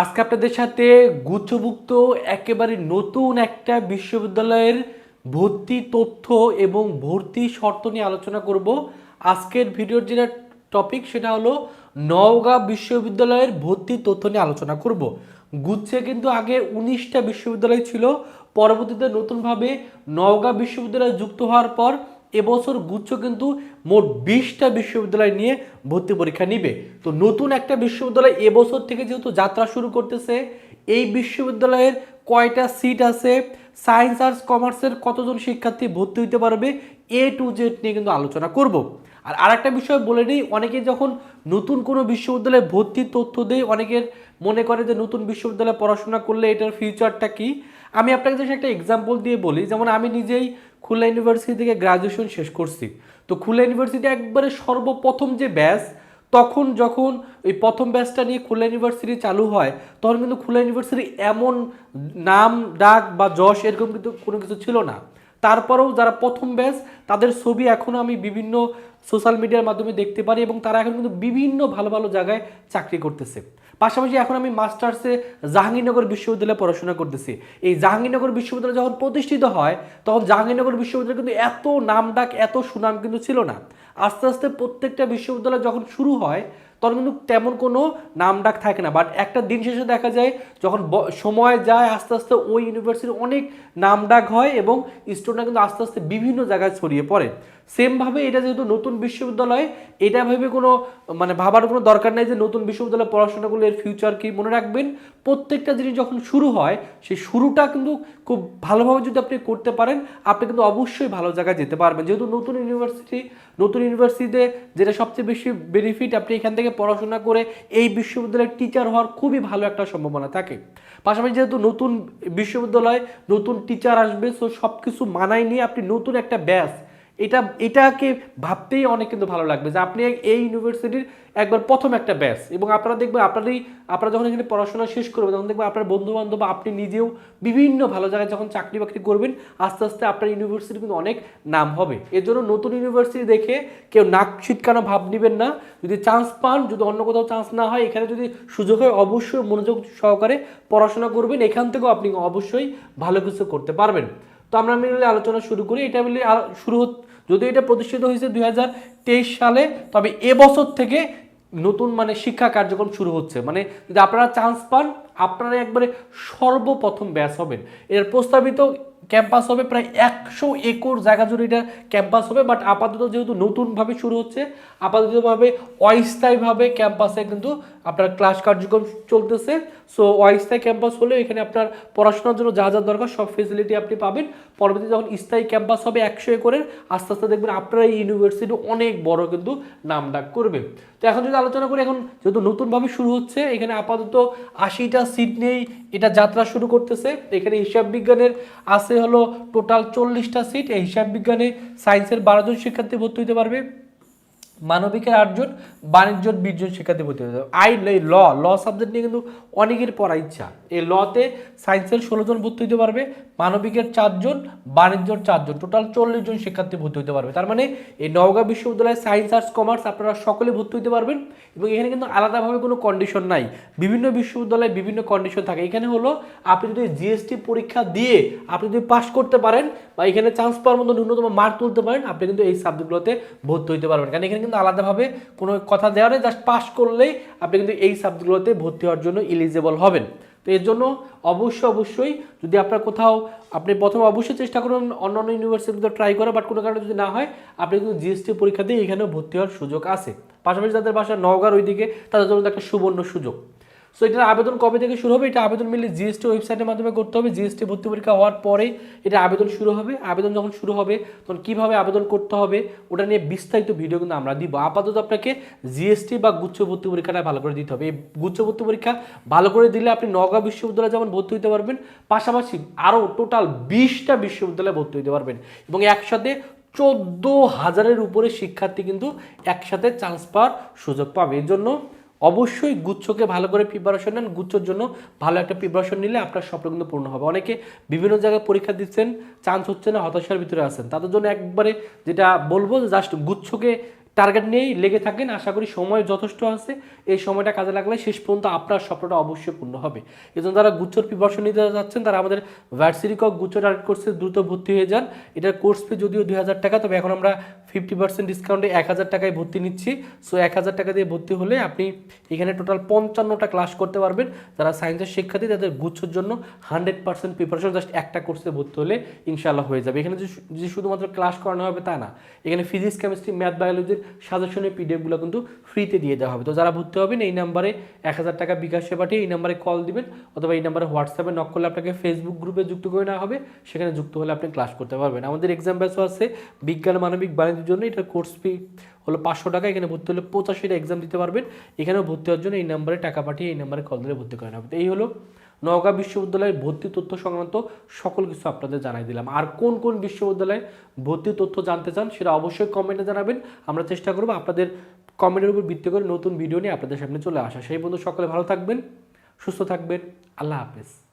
আজকে আপনাদের সাথে গুচ্ছভুক্ত, একেবারে নতুন একটা বিশ্ববিদ্যালয়ের ভর্তি তথ্য এবং ভর্তি শর্ত নিয়ে আলোচনা করব। আজকের ভিডিওর যেটা টপিক সেটা হলো নওগাঁ বিশ্ববিদ্যালয়ের ভর্তি তথ্য নিয়ে আলোচনা করব। গুচ্ছে কিন্তু আগে উনিশটা বিশ্ববিদ্যালয় ছিল, পরবর্তীতে নতুনভাবে নওগাঁ বিশ্ববিদ্যালয় যুক্ত হওয়ার পর এবছর গুচ্ছ কিন্তু মোট বিশটা বিশ্ববিদ্যালয় নিয়ে ভর্তি পরীক্ষা নিবে। তো নতুন একটা বিশ্ববিদ্যালয় এবছর থেকে যেহেতু যাত্রা শুরু করতেছে, এই বিশ্ববিদ্যালয়ের কয়টা সিট আছে সায়েন্স আর্টস কমার্সের কতজন শিক্ষার্থী ভর্তি হতে পারবে এ টু জেড নিয়ে কিন্তু আলোচনা করব। আর আরেকটা বিষয় বলে নিই, অনেকে যখন নতুন কোনো বিশ্ববিদ্যালয়ে ভর্তির তথ্য দেয়, অনেকের মনে করে যে নতুন বিশ্ববিদ্যালয়ে পড়াশোনা করলে এটার ফিউচারটা কি? আমি আপনাকে জাস্ট একটা এক্সাম্পল দিয়ে বলি, যেমন আমি নিজেই খুলনা ইউনিভার্সিটি থেকে গ্রাজুয়েশন শেষ করছি। তো খুলনা ইউনিভার্সিটি একবারে সর্বপ্রথম যে ব্যাচ তখন যখন ওই প্রথম ব্যাচটা নিয়ে খুলনা ইউনিভার্সিটি চালু হয়, তখন কিন্তু খুলনা ইউনিভার্সিটি এমন নাম, ডাক বা যশ এরকম কিন্তু কোনো কিছু ছিল না। তারপরেও যারা প্রথম ব্যাচ তাদের ছবি এখনও আমি বিভিন্ন সোশ্যাল মিডিয়ার মাধ্যমে দেখতে পারি এবং তারা এখন কিন্তু বিভিন্ন ভালো ভালো জায়গায় চাকরি করতেছে। পাশাপাশি এখন আমি মাস্টার্সে জাহাঙ্গীরনগর বিশ্ববিদ্যালয়ে পড়াশোনা করতেছি। এই জাহাঙ্গীরনগর বিশ্ববিদ্যালয় যখন প্রতিষ্ঠিত হয়, তখন জাহাঙ্গীরনগর বিশ্ববিদ্যালয় কিন্তু এত নাম ডাক এত সুনাম কিন্তু ছিল না। আস্তে আস্তে প্রত্যেকটা বিশ্ববিদ্যালয় যখন শুরু হয় তখন কিন্তু তেমন কোনো নাম ডাক থাকে না। বাট একটা দিন শেষে দেখা যায়, যখন সময় যায়, আস্তে আস্তে ওই ইউনিভার্সিটির অনেক নাম ডাক হয় এবং স্টুডেন্টরা কিন্তু আস্তে আস্তে বিভিন্ন জায়গায় ছড়িয়ে পড়ে। সেমভাবে এটা যেহেতু নতুন বিশ্ববিদ্যালয়, এটা ভেবে কোনো মানে ভাবার কোনো দরকার নেই যে নতুন বিশ্ববিদ্যালয়ে পড়াশোনা করলে এর ফিউচার কি মনে রাখবেন। প্রত্যেকটা জিনিস যখন শুরু হয়, সেই শুরুটা কিন্তু খুব ভালোভাবে যদি আপনি করতে পারেন, আপনি কিন্তু অবশ্যই ভালো জায়গায় যেতে পারবেন। যেহেতু নতুন ইউনিভার্সিটি নতুন ইউনিভার্সিটিতে যেটা সবচেয়ে বেশি বেনিফিট আপনি এখান থেকে পড়াশোনা করে এই বিশ্ববিদ্যালয়ের টিচার হওয়ার খুবই ভালো একটা সম্ভাবনা থাকে। পাশাপাশি যেহেতু নতুন বিশ্ববিদ্যালয়, নতুন টিচার আসবে সো সব কিছু মানায় নিয়ে আপনি নতুন একটা ব্যাচ এটা, এটাকে ভাবতেই অনেক কিন্তু ভালো লাগবে যে আপনি এই ইউনিভার্সিটির একবার প্রথম একটা ব্যাচ এবং আপনারা দেখবেন আপনারই, আপনারা যখন এখানে পড়াশোনা শেষ করবেন, তখন দেখবেন আপনার বন্ধু বান্ধব আপনি নিজেও বিভিন্ন ভালো জায়গায় যখন চাকরি বাকরি করবেন, আস্তে আস্তে আপনার ইউনিভার্সিটি কিন্তু অনেক নাম হবে। এর জন্য নতুন ইউনিভার্সিটি দেখে কেউ নাক ছিটকানো ভাব নেবেন না। যদি চান্স পান, যদি অন্য কোথাও চান্স না হয়, এখানে যদি সুযোগ হয়, অবশ্যই মনোযোগ সহকারে পড়াশোনা করবেন। এখান থেকেও আপনি অবশ্যই ভালো কিছু করতে পারবেন। তো আমরা মিলে আলোচনা শুরু করি। এটা মিলে শুরু যদি এটা প্রতিষ্ঠিত হয়েছে দু হাজার তেইশ সালে, তবে এবছর থেকে নতুন মানে শিক্ষা কার্যক্রম শুরু হচ্ছে। মানে যদি আপনারা চান্স পান, আপনারা একবারে সর্বপ্রথম ব্যাস হবেন। এর প্রস্তাবিত ক্যাম্পাস হবে প্রায় একশো একর জায়গা জুড়ে এটা ক্যাম্পাস হবে বাট আপাতত যেহেতু নতুনভাবে শুরু হচ্ছে, আপাততভাবে অস্থায়ীভাবে ক্যাম্পাসে কিন্তু আপনার ক্লাস কার্যক্রম চলতেছে। সো অস্থায়ী ক্যাম্পাস হলে এখানে আপনার পড়াশোনার জন্য যা যা দরকার সব ফেসিলিটি আপনি পাবেন। পরবর্তীতে যখন স্থায়ী ক্যাম্পাস হবে একশো একরের, আস্তে আস্তে দেখবেন আপনার এই ইউনিভার্সিটি অনেক বড় কিন্তু নাম ডাক করবে। তো এখন যদি আলোচনা করি, এখন যেহেতু নতুনভাবে শুরু হচ্ছে, এখানে আপাতত আশিটা সিট নিয়েই এটা যাত্রা শুরু করতেছে। এখানে হিসাব বিজ্ঞানের আছে হলো টোটাল চল্লিশটা সিট এই হিসাব বিজ্ঞানে সায়েন্সের বারো জন শিক্ষার্থী ভর্তি হতে পারবে। মানবিকের আটজন বাণিজ্যর বিশজন শিক্ষার্থী ভর্তি হতে আই, ল ল সাবজেক্ট নিয়ে কিন্তু অনেকের পড়ার ইচ্ছা। এই লতে সায়েন্সের ষোলো জন ভর্তি হতে পারবে। মানবিকের চারজন, বাণিজ্যর চারজন। টোটাল চল্লিশ জন শিক্ষার্থী ভর্তি হতে পারবে। তার মানে এই নওগাঁ বিশ্ববিদ্যালয়ে সায়েন্স আর্টস কমার্স আপনারা সকলে ভর্তি হতে পারবেন এবং এখানে কিন্তু আলাদাভাবে কোনো কন্ডিশন নাই। বিভিন্ন বিশ্ববিদ্যালয়ে বিভিন্ন কন্ডিশন থাকে। এখানে হলো আপনি যদি জিএসটি পরীক্ষা দিয়ে আপনি যদি পাশ করতে পারেন বা এখানে চান্স পাওয়ার মতো ন্যূনতম মার্ক তুলতে পারেন, আপনি কিন্তু এই সাবজেক্টগুলোতে ভর্তি হতে পারবেন। কারণ এখানে কিন্তু আলাদাভাবে কোনো কথা দেওয়া নেই জাস্ট পাস করলেই আপনি কিন্তু এই সাবজেক্টগুলোতে ভর্তি হওয়ার জন্য এলিজেবল হবেন। তো এর জন্য অবশ্যই অবশ্যই যদি আপনার কোথাও আপনি প্রথমে অবশ্যই চেষ্টা করুন অন্য অন্য ইউনিভার্সিটিতে ট্রাই করা বাট কোনো কারণে যদি না হয়, আপনি কিন্তু জিএসটি পরীক্ষা দিয়ে এখানেও ভর্তি হওয়ার সুযোগ আছে। পাশাপাশি যাদের বাসা নওগাঁর ওইদিকে, তাদের জন্য একটা সুবর্ণ সুযোগ। সো এটার আবেদন কবে থেকে শুরু হবে? এটা আবেদন মিলে জিএসটি ওয়েবসাইটের মাধ্যমে করতে হবে। জিএসটি ভর্তি পরীক্ষা হওয়ার পরেই এটা আবেদন শুরু হবে। আবেদন যখন শুরু হবে, তখন কীভাবে আবেদন করতে হবে, ওটা নিয়ে বিস্তারিত ভিডিও কিন্তু আমরা দিব। আপাতত আপনাকে জিএসটি বা গুচ্ছ ভর্তি পরীক্ষাটা ভালো করে দিতে হবে। এই গুচ্ছ ভর্তি পরীক্ষা ভালো করে দিলে আপনি নগাঁও বিশ্ববিদ্যালয়ে যেমন ভর্তি হতে পারবেন, পাশাপাশি আরও টোটাল বিশটা বিশ্ববিদ্যালয়ে ভর্তি হতে পারবেন এবং একসাথে চোদ্দ হাজারের উপরে শিক্ষার্থী কিন্তু একসাথে চান্স পাওয়ার সুযোগ পাবে। এর জন্য অবশ্যই গুচ্ছকে ভালো করে প্রিপারেশন নেন। গুচ্ছর জন্য ভালো একটা প্রিপারেশন নিলে আপনার স্বপ্ন কিন্তু পূর্ণ হবে। অনেকে বিভিন্ন জায়গায় পরীক্ষা দিচ্ছেন চান্স হচ্ছে না, হতাশার ভিতরে আছেন। তাদের জন্য একবারে যেটা বলব জাস্ট গুচ্ছকে টার্গেট নিয়েই লেগে থাকেন। আশা করি সময় যথেষ্ট আছে। এই সময়টা কাজে লাগলে শেষ পর্যন্ত আপনার স্বপ্নটা অবশ্যই পূর্ণ হবে। এজন্য যারা গুচ্ছর প্রিপারেশন নিতে যাচ্ছেন, তারা আমাদের ভার্সিটিকক গুচ্ছ টার্গেট কোর্সে দ্রুত ভর্তি হয়ে যান। এটার কোর্স ফি যদিও দুই হাজার টাকা, তবে এখন আমরা ফিফটি পার্সেন্ট ডিসকাউন্টে এক হাজার টাকায় ভর্তি নিচ্ছি। সো এক হাজার টাকা দিয়ে ভর্তি হলে আপনি এখানে টোটাল পঞ্চান্নটা ক্লাস করতে পারবেন। যারা সায়েন্সের শিক্ষার্থী, তাদের গুচ্ছর জন্য হান্ড্রেড পার্সেন্ট প্রিপারেশন জাস্ট একটা কোর্সে ভর্তি হলে ইনশাল্লাহ হয়ে যাবে। এখানে যে শুধুমাত্র ক্লাস করানো হবে তা না। এখানে ফিজিক্স কেমিস্ট্রি ম্যাথ বায়োলজির সাজেশনের পিডিএফগুলো কিন্তু ফ্রিতে দিয়ে দেওয়া হবে। তো যারা ভর্তি হবেন, এই নাম্বারে এক হাজার টাকা বিকাশে পাঠিয়ে এই নাম্বারে কল দিবেন, অথবা এই নাম্বারে হোয়াটসঅ্যাপে নক করলে আপনাকে ফেসবুক গ্রুপে যুক্ত করে নেওয়া হবে, সেখানে যুক্ত হলে আপনি ক্লাস করতে পারবেন। আমাদের এক্সাম ব্যাচও আছে, বিজ্ঞান, মানবিক, বাণিজ্যের জন্য এটা কোর্স ফি হলো পাঁচশো টাকা, এখানে ভর্তি হলে পঁচাশিটা এক্সাম দিতে পারবেন। এখানেও ভর্তি হওয়ার জন্য এই নাম্বারে টাকা পাঠিয়ে এই নাম্বারে কল দিলে ভর্তি করে নেওয়া হবে। এই হলো নওগাঁ বিশ্ববিদ্যালয়ের ভর্তি তথ্য সংক্রান্ত সকল কিছু আপনাদের জানাই দিলাম। আর কোন কোন বিশ্ববিদ্যালয়ে ভর্তি তথ্য জানতে চান সেটা অবশ্যই কমেন্টে জানাবেন। আমরা চেষ্টা করব আপনাদের কমেন্টের উপর ভিত্তি করে নতুন ভিডিও নিয়ে আপনাদের সামনে চলে আসা। সেই বন্ধু সকলে ভালো থাকবেন, সুস্থ থাকবেন। আল্লাহ হাফেজ।